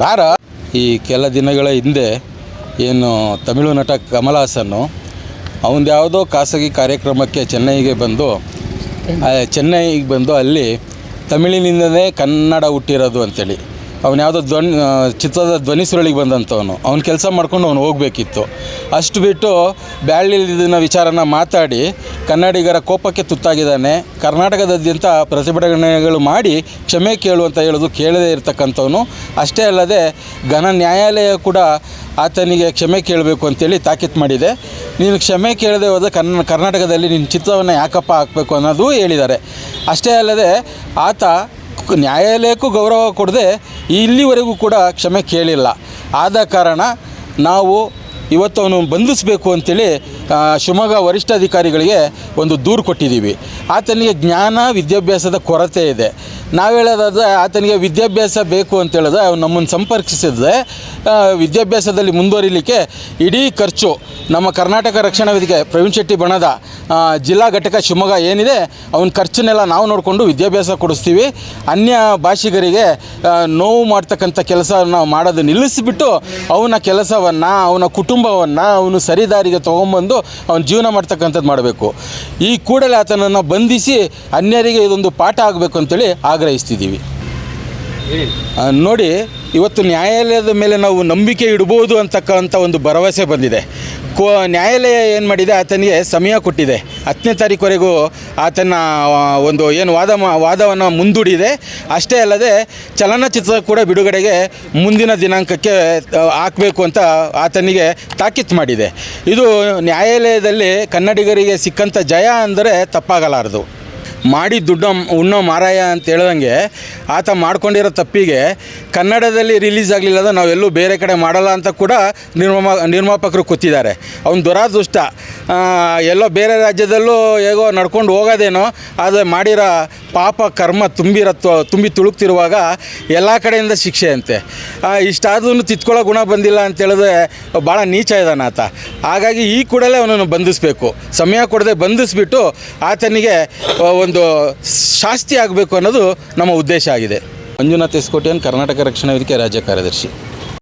ಬಾರ ಈ ಕೆಲ ದಿನಗಳ ಹಿಂದೆ ಏನು ತಮಿಳು ನಟ ಕಮಲ್ ಹಾಸನ್ನು ಅವನದು ಯಾವುದೋ ಖಾಸಗಿ ಕಾರ್ಯಕ್ರಮಕ್ಕೆ ಚೆನ್ನೈಗೆ ಬಂದು ಚೆನ್ನೈಗೆ ಬಂದು ಅಲ್ಲಿ ತಮಿಳಿನಿಂದಲೇ ಕನ್ನಡ ಹುಟ್ಟಿರೋದು ಅಂಥೇಳಿ ಅವನು ಯಾವುದೋ ಧ್ವನಿ ಚಿತ್ರದ ಧ್ವನಿ ಸುರಳಿಗೆ ಬಂದಂಥವನು. ಅವ್ನು ಕೆಲಸ ಮಾಡ್ಕೊಂಡು ಅವನು ಹೋಗಬೇಕಿತ್ತು. ಅಷ್ಟು ಬಿಟ್ಟು ಬ್ಯಾಳಿಲ್ದಿನ ವಿಚಾರನ ಮಾತಾಡಿ ಕನ್ನಡಿಗರ ಕೋಪಕ್ಕೆ ತುತ್ತಾಗಿದ್ದಾನೆ. ಕರ್ನಾಟಕದಾದ್ಯಂತ ಪ್ರತಿಭಟನೆಗಳು ಮಾಡಿ ಕ್ಷಮೆ ಕೇಳು ಅಂತ ಹೇಳೋದು ಕೇಳದೇ ಇರತಕ್ಕಂಥವನು. ಅಷ್ಟೇ ಅಲ್ಲದೆ ಘನ ನ್ಯಾಯಾಲಯ ಕೂಡ ಆತನಿಗೆ ಕ್ಷಮೆ ಕೇಳಬೇಕು ಅಂತೇಳಿ ತಾಕೀತು ಮಾಡಿದೆ. ನೀನು ಕ್ಷಮೆ ಕೇಳದೆ ಹೋದ ಕನ್ನ ಕರ್ನಾಟಕದಲ್ಲಿ ನಿನ್ನ ಚಿತ್ರವನ್ನು ಯಾಕಪ್ಪ ಹಾಕಬೇಕು ಅನ್ನೋದು ಹೇಳಿದ್ದಾರೆ. ಅಷ್ಟೇ ಅಲ್ಲದೆ ಆತ ನ್ಯಾಯಾಲಯಕ್ಕೂ ಗೌರವ ಕೊಡದೆ ಇಲ್ಲಿವರೆಗೂ ಕೂಡ ಕ್ಷಮೆ ಕೇಳಿಲ್ಲ. ಆದ ಕಾರಣ ನಾವು ಇವತ್ತು ಅವನು ಬಂಧಿಸಬೇಕು ಅಂತೇಳಿ ಶಿವಮೊಗ್ಗ ವರಿಷ್ಠಾಧಿಕಾರಿಗಳಿಗೆ ಒಂದು ದೂರು ಕೊಟ್ಟಿದ್ದೀವಿ. ಆತನಿಗೆ ಜ್ಞಾನ, ವಿದ್ಯಾಭ್ಯಾಸದ ಕೊರತೆ ಇದೆ. ನಾವು ಹೇಳೋದಾದ್ರೆ ಆತನಿಗೆ ವಿದ್ಯಾಭ್ಯಾಸ ಬೇಕು ಅಂತ ಹೇಳಿದ್ರೆ ಅವ್ನು ನಮ್ಮನ್ನು ಸಂಪರ್ಕಿಸಿದ್ರೆ ವಿದ್ಯಾಭ್ಯಾಸದಲ್ಲಿ ಮುಂದುವರಿಲಿಕ್ಕೆ ಇಡೀ ಖರ್ಚು ನಮ್ಮ ಕರ್ನಾಟಕ ರಕ್ಷಣಾ ವೇದಿಕೆ ಪ್ರವೀಣ್ ಶೆಟ್ಟಿ ಬಣದ ಜಿಲ್ಲಾ ಘಟಕ ಶಿವಮೊಗ್ಗ ಏನಿದೆ, ಅವನ ಖರ್ಚನ್ನೆಲ್ಲ ನಾವು ನೋಡಿಕೊಂಡು ವಿದ್ಯಾಭ್ಯಾಸ ಕೊಡಿಸ್ತೀವಿ. ಅನ್ಯ ಭಾಷಿಗರಿಗೆ ನೋವು ಮಾಡ್ತಕ್ಕಂಥ ಕೆಲಸ ನಾವು ಮಾಡೋದು ನಿಲ್ಲಿಸಿಬಿಟ್ಟು ಅವನ ಕೆಲಸವನ್ನು, ಅವನ ಕುಟುಂಬವನ್ನು ಅವನು ಸರಿದಾರಿಗೆ ತೊಗೊಂಬಂದು ಅವನ ಜೀವನ ಮಾಡ್ತಕ್ಕಂಥದ್ದು ಮಾಡಬೇಕು. ಈ ಕೂಡಲೇ ಆತನನ್ನು ಬಂಧಿಸಿ ಅನ್ಯರಿಗೆ ಇದೊಂದು ಪಾಠ ಆಗಬೇಕು ಅಂತೇಳಿ ಆಗ್ರಹಿಸ್ತಿದ್ದೀವಿ. ನೋಡಿ, ಇವತ್ತು ನ್ಯಾಯಾಲಯದ ಮೇಲೆ ನಾವು ನಂಬಿಕೆ ಇಡ್ಬೋದು ಅಂತಕ್ಕಂಥ ಒಂದು ಭರವಸೆ ಬಂದಿದೆ. ಕೋ ನ್ಯಾಯಾಲಯ ಏನು ಮಾಡಿದೆ, ಆತನಿಗೆ ಸಮಯ ಕೊಟ್ಟಿದೆ. ಹತ್ತನೇ ತಾರೀಕುವರೆಗೂ ಆತನ ಒಂದು ಏನು ವಾದ ವಾದವನ್ನು ಮುಂದೂಡಿದೆ. ಅಷ್ಟೇ ಅಲ್ಲದೆ ಚಲನಚಿತ್ರ ಕೂಡ ಬಿಡುಗಡೆಗೆ ಮುಂದಿನ ದಿನಾಂಕಕ್ಕೆ ಹಾಕಬೇಕು ಅಂತ ಆತನಿಗೆ ತಾಕೀತು ಮಾಡಿದೆ. ಇದು ನ್ಯಾಯಾಲಯದಲ್ಲಿ ಕನ್ನಡಿಗರಿಗೆ ಸಿಕ್ಕಂಥ ಜಯ ಅಂದರೆ ತಪ್ಪಾಗಲಾರದು. ಮಾಡಿ ದುಡ್ಡು ಉಣ್ಣೋ ಮಾರಾಯ ಅಂತ ಹೇಳ್ದಂಗೆ ಆತ ಮಾಡ್ಕೊಂಡಿರೋ ತಪ್ಪಿಗೆ ಕನ್ನಡದಲ್ಲಿ ರಿಲೀಸ್ ಆಗಲಿಲ್ಲ ಅಂದರೆ ನಾವೆಲ್ಲೂ ಬೇರೆ ಕಡೆ ಮಾಡಲ್ಲ ಅಂತ ಕೂಡ ನಿರ್ಮಾ ನಿರ್ಮಾಪಕರು ಕೂತಿದ್ದಾರೆ. ಅವ್ನು ದುರಾದೃಷ್ಟ. ಎಲ್ಲೋ ಬೇರೆ ರಾಜ್ಯದಲ್ಲೂ ಹೇಗೋ ನಡ್ಕೊಂಡು ಹೋಗೋದೇನೋ, ಆದರೆ ಮಾಡಿರೋ ಪಾಪ ಕರ್ಮ ತುಂಬಿರೋ ತು- ತುಂಬಿ ತುಳುಕ್ತಿರುವಾಗ ಎಲ್ಲ ಕಡೆಯಿಂದ ಶಿಕ್ಷೆ ಅಂತೆ. ಇಷ್ಟಾದ್ರೂ ತಿತ್ಕೊಳ್ಳೋ ಗುಣ ಬಂದಿಲ್ಲ ಅಂತೇಳಿದ್ರೆ ಭಾಳ ನೀಚ ಇದ್ದಾನೆ ಆತ. ಹಾಗಾಗಿ ಈ ಕೂಡಲೇ ಅವನನ್ನು ಬಂಧಿಸಬೇಕು. ಸಮಯ ಕೊಡದೆ ಬಂಧಿಸ್ಬಿಟ್ಟು ಆತನಿಗೆ ಒಂದು ಶಾಸ್ತಿ ಆಗಬೇಕು ಅನ್ನೋದು ನಮ್ಮ ಉದ್ದೇಶ ಆಗಿದೆ. ಮಂಜುನಾಥ್ ಎಸ್ಕೋಟಿಯನ್ ಕರ್ನಾಟಕ ರಕ್ಷಣಾ ವೇದಿಕೆ ರಾಜ್ಯ ಕಾರ್ಯದರ್ಶಿ.